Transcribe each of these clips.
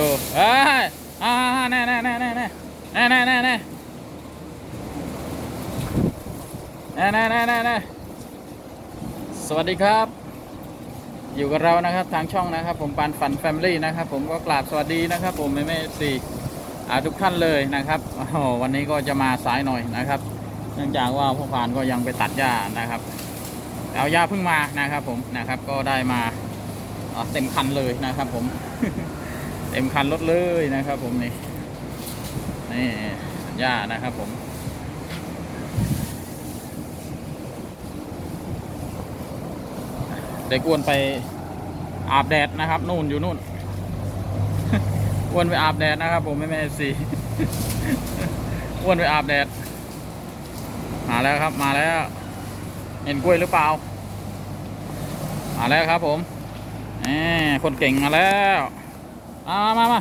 ดูเอ้ยอ่าแน่แน่แน่แน่แน่แน่แน่แน่แน่แน่แน่แน่แน่แน่สวัสดีครับ อยู่กับเรานะครับทางช่องนะครับ ผมปานฝันแฟมิลี่นะครับ ผมก็กราบสวัสดีนะครับ ผมแม่แม่สี่ทุกท่านเลยนะครับวันนี้ก็จะมาสายหน่อยนะครับ เนื่องจากว่าพ่อพานก็ยังไปตัดหญ้านะครับเอาหญ้าเพิ่งมานะครับ ผมนะครับก็ได้มาเต็มคันเลยนะครับ ผม เต็มคันรถเลยนะครับ ผมนี่นี่หญ้านะครับผมเด็กอ้วนไปอาบแดดนะครับนู่นอยู่นู่นอ้วนไปอาบแดดนะครับ ผมไม่แม่สีอ้วนไปอาบแดด มาแล้วครับมาแล้ว เห็นกล้วยหรือเปล่า มาแล้วครับผมแหมคนเก่งมาแล้ว มามามา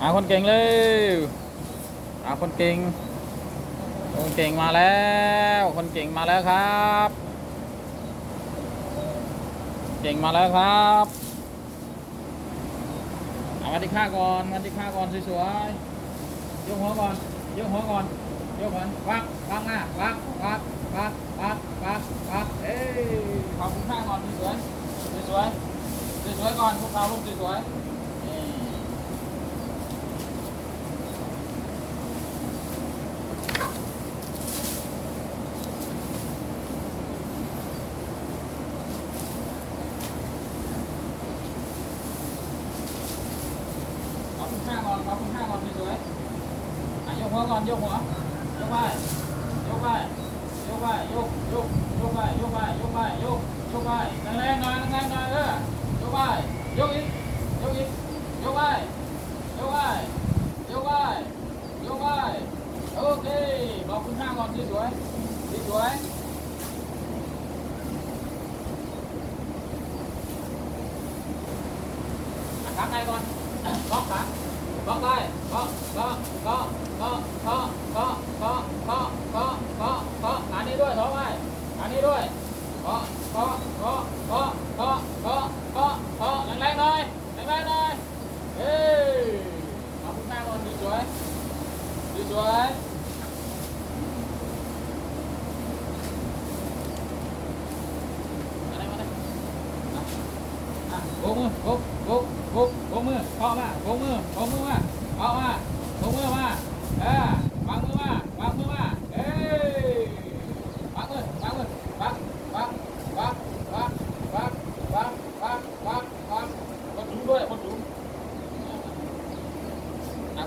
มาคนเก่งเลยมาคนเก่ง คนเก่งมาแล้ว คนเก่งมาแล้วครับ เก่งมาแล้วครับเอามาที่ข้าก่อนมาที่ข้าก่อนสวยๆยกหัวก่อนยกหัวก่อนยกก่อนวักวักหน้าวักวักวักวักวักวักเอ้ยขอบคุณข้าก่อนสวยๆสวยๆ สวยๆก่อนพวกเราลูกสวยๆนี่ขอบคุณข้าก่อนขอบคุณข้าก่อนสวยๆอะยกหัวก่อนยกหัวยกไปยกไปยกไปยกยกยกไปยกไปยกไปยกยกไปแรงๆหน่อยแรงๆหน่อยเออยกไปยกอีกยกอีกยกไปยกไปยกไปยกไปโอเค ขอบคุณข้าก่อนสวยๆสวยๆอะขาในก่อนล็อกขาบล็อกได้บล็อกบล็อกบล็อกบล็อกบล็อกบล็อกบล็อกบล็อกบล็อกบล็อกบล็อกอันนี้ด้วยถอไว้อันนี้ด้วยบล็อกบล็อกบล็อกบล็อกบล็อกบล็อกบล็อกบล็อกแรงๆหน่อยแรงๆหน่อย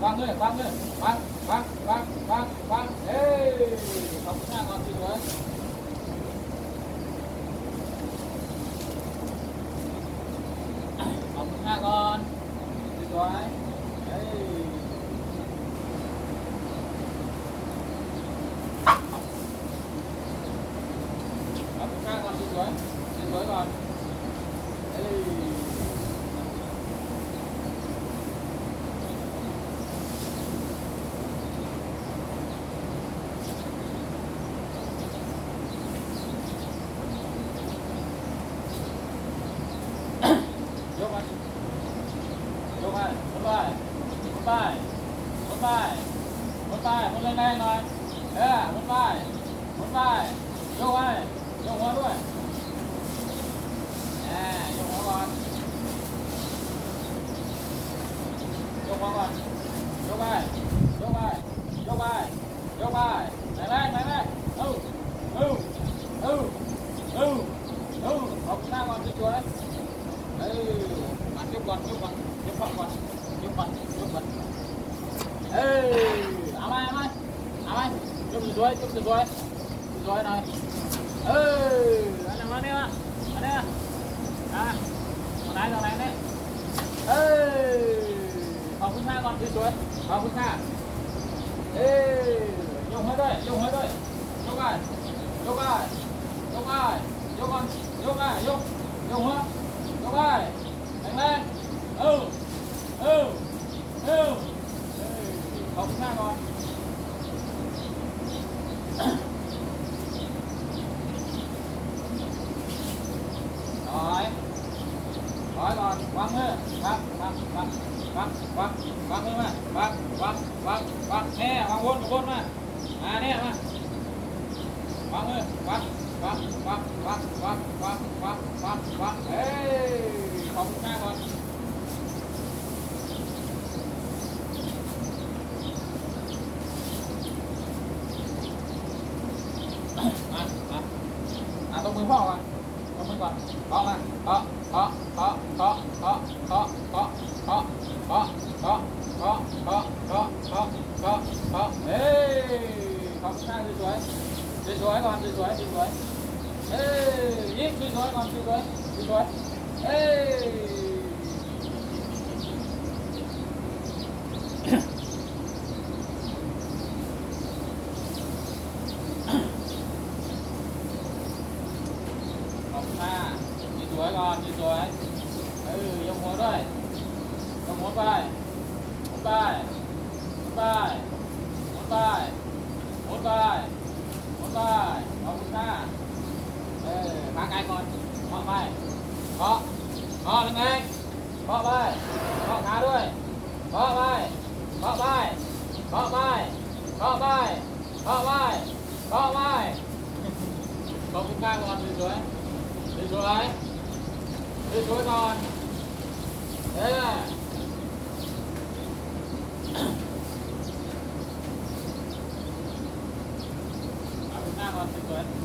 วางเลยวางเลยวางวางวางวางวางเฮ้ยขอบคุณมากครับที่สวย ừ anh em ăn đi ạ. Ăn đi ạ. À còn ai còn này đấy. Ừ còn phun xa còn đi xuống. Còn phun xa ê dùng hết rồi dùng hết rồi. Dùng rồi dùng rồi dùng rồi dùng con dùng rồi dùng dùng hết dùng rồi đánh lên. Ừ ừ ừ. Ừ, ừ. còn phun xa còn. วักวักวักวักวักวักมือมาวักวักวักวักแน่วางวนวนมามาแน่มาวางมือวักวักวักวักวักวักวักวักวักเฮ้ยขอบคุณมากก่อนมามาอ่ะต้องมือพ่อมาต้องมือก่อนพ่อมาพ่อพ่อพ่อพ่อพ่อ เคาะเคาะเคาะเคาะเคาะเคาะเคาะเคาะเคาะเคาะเคาะเฮ้ยเคาะข้างสวยสวยสวยก่อนสวยสวยสวยเฮ้ยยิกสวยสวยก่อนสวยสวยสวยเฮ้ยาะไม้เคาะไม้เคาะไม้เคาะไม้เคาไม้ขอบคุณป้าก่อนสวยๆสวยๆสวยก่อนเออเอาหน้าก่อนสวย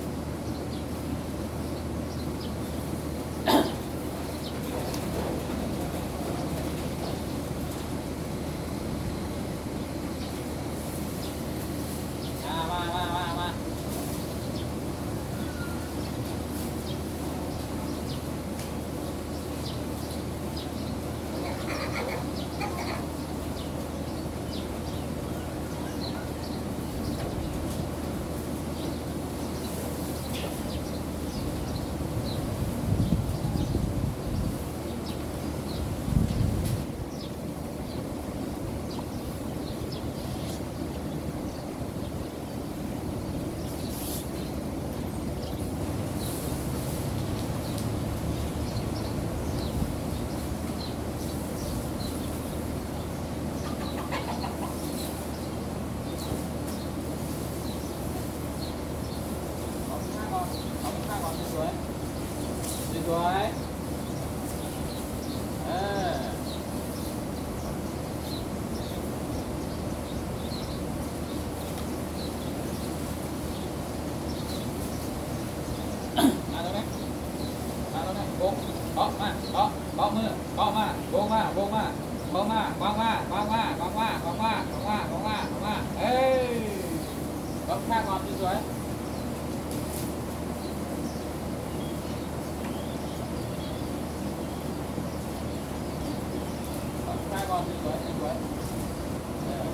con đi quẩy đi quẩy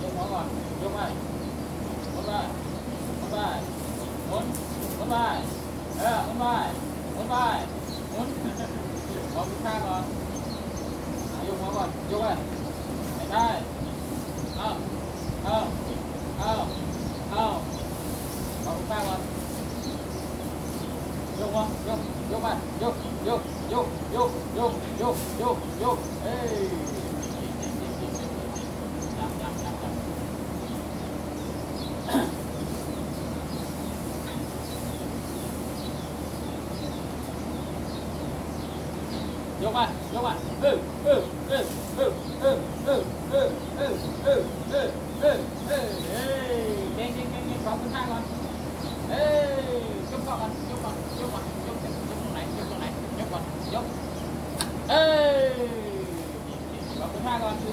chúc mỗi con chúc hai bốn ba bốn ba bốn bốn ba ờ bốn ba bốn ba bốn con chúng ta con chúc mỗi con chúc hai mày đây ờ ờ ờ ờ con chúng ta con chúc con chúc chúc hai chúc chúc chúc chúc chúc chúc chúc chúc ê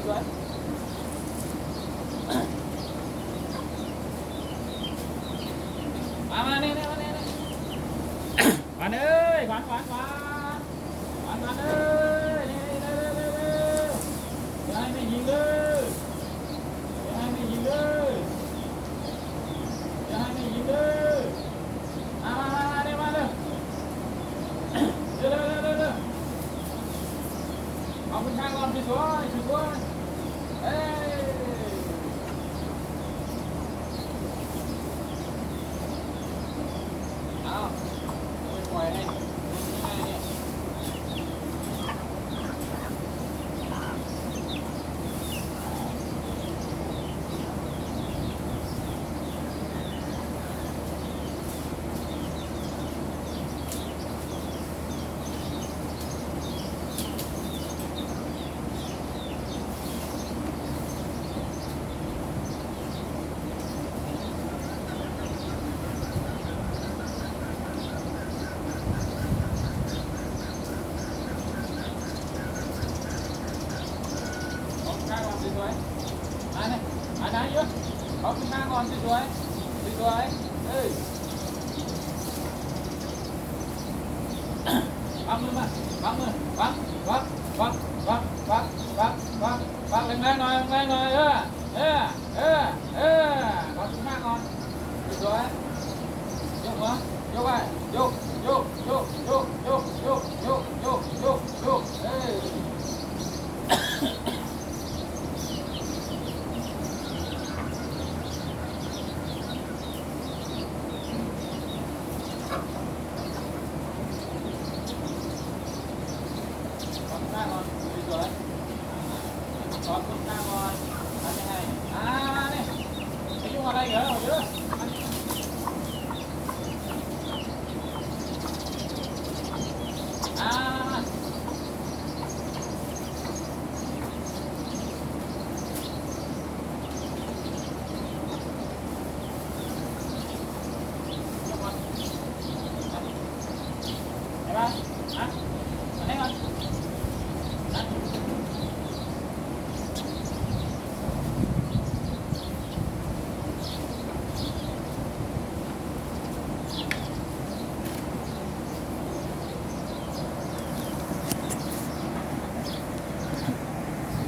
What? อันไหนเยอะขอขึ้นหน้าก่อนสวยๆสวยๆเอ้ยวางมือมาวังมือวังวังวังวังวัง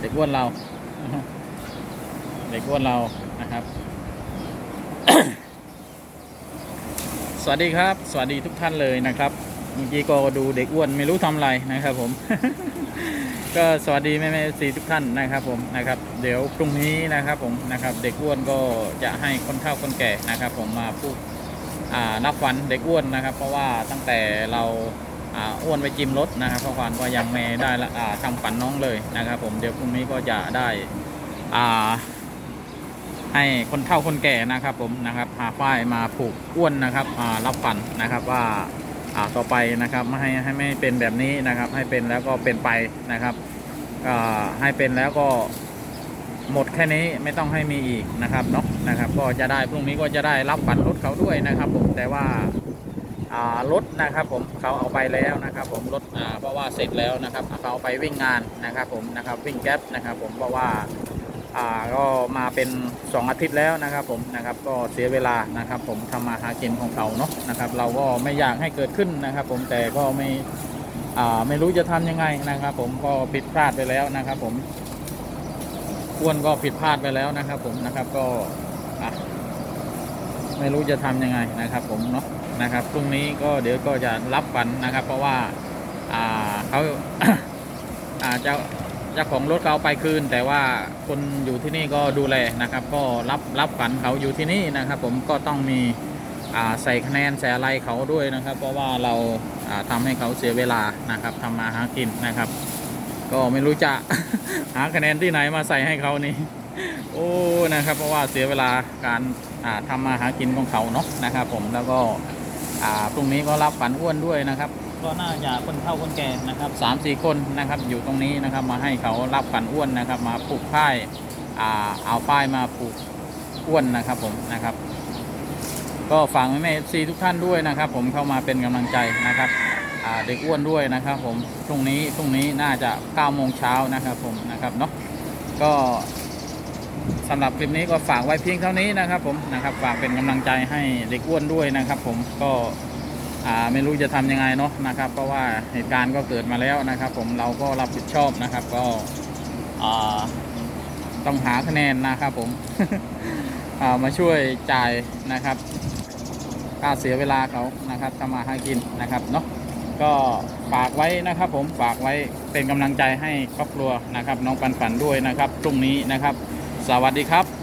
ด็กอ้วนเรา เด็กอ้วนเรานะครับ สวัสดีครับ สวัสดีทุกท่านเลยนะครับเมื่อกี้ก็ดูเด็กอ้วนไม่รู้ทำอะไรนะครับ ผม ก็สวัสดีแม่แม่สีทุกท่านนะครับ ผมนะครับ เดี๋ยวพรุ่งนี้นะครับ ผมนะครับ เด็กอ้วนก็จะให้คนเฒ่าคนแก่นะครับ ผมมาพูดนับวันเด็กอ้วนนะครับ เพราะว่าตั้งแต่เรา อ้วนไปจิมรถนะครับพ่อควานก็ยังไม่ได้ละทำฝันน้องเลยนะครับ ผมเดี๋ยวพรุ่งนี้ก็จะได้ให้คนเฒ่าคนแก่นะครับผมนะครับหาป้ายมาผูกอ้วนนะครับรับฝันนะครับว่าต่อไปนะครับไม่ให้ให้ไม่เป็นแบบนี้นะครับ ให้เป็นแล้วก็เป็นไปนะครับให้เป็นแล้วก็หมดแค่นี้ไม่ต้องให้มีอีกนะครับเนาะนะครับ ก็จะได้พรุ่งนี้ก็จะได้รับฝันรถเขาด้วยนะครับผมแต่ว่า รถนะครับผมเขาเอาไปแล้วนะครับผมรถเพราะว่าเสร็จแล้วนะครับเขาเอาไปวิ่งงานนะครับผมนะครับวิ่งแก๊ปนะครับผมเพราะว่าก็มาเป็น 2 อาทิตย์แล้วนะครับผมนะครับก็เสียเวลานะครับผมทำมาหากินของเขาเนาะนะครับเราก็ไม่อยากให้เกิดขึ้นนะครับผมแต่ก็ไม่ไม่รู้จะทำยังไงนะครับ ผมก็ผิดพลาดไปแล้วนะครับ ผมอ้วนก็ผิดพลาดไปแล้วนะครับ ผมนะครับก็ไม่รู้จะทำยังไงนะครับ ผมเนาะ นะครับพรุ่งนี้ก็เดี๋ยวก็จะรับฝันนะครับ เพราะว่าเขาเจ้าเจ้าของรถเขาไปคืน แต่ว่าคนอยู่ที่นี่ก็ดูแลนะครับ ก็รับรับฝันเขาอยู่ที่นี่นะครับ ผมก็ต้องมีใส่คะแนนใส่อะไรเขาด้วยนะครับ เพราะว่าเราอ่าทำให้เขาเสียเวลานะครับทำมาหากินนะครับ ก็ไม่รู้จะหาคะแนนที่ไหนมาใส่ให้เขานี่โอ้นะครับ เพราะว่าเสียเวลาการอ่าทำมาหากินของเขาเนาะนะครับ ผมแล้วก็ อ่าพรุ่งนี้ก็รับฝันอ้วนด้วยนะครับก็น่าจะคนเฒ่าคนแก่นะครับสามสี่คนนะครับอยู่ตรงนี้นะครับมาให้เขารับฝันอ้วนนะครับ มาปลูกป้ายอ่าเอาป้ายมาปลูกอ้วนนะครับผมนะครับ ก็ฝากแม่แม่ซีทุกท่านด้วยนะครับ ผมเข้ามาเป็นกำลังใจนะครับอ่าเด็กอ้วนด้วยนะครับผมพรุ่งนี้พรุ่งนี้น่าจะ9โมงเช้านะครับผมนะครับเนาะก็ สำหรับคลิปนี้ก็ฝากไว้เพียงเท่านี้นะครับผมนะครับฝากเป็นกำลังใจให้เด็กอ้วนด้วยนะครับ ผมก็ไม่รู้จะทำยังไงเนาะนะครับ เพราะว่าเหตุการณ์ก็เกิดมาแล้วนะครับ ผมเราก็รับผิดชอบนะครับ ก็ต้องหาคะแนนนะครับ ผมามาช่วยจ่ายนะครับค่าเสียเวลาเขานะครับทำมาหากินนะครับเนาะก็ฝากไว้นะครับ ผมฝากไว้เป็นกำลังใจให้ครอบครัวนะครับ น้องปันฝันด้วยนะครับพรุ่งนี้นะครับ สวัสดีครับ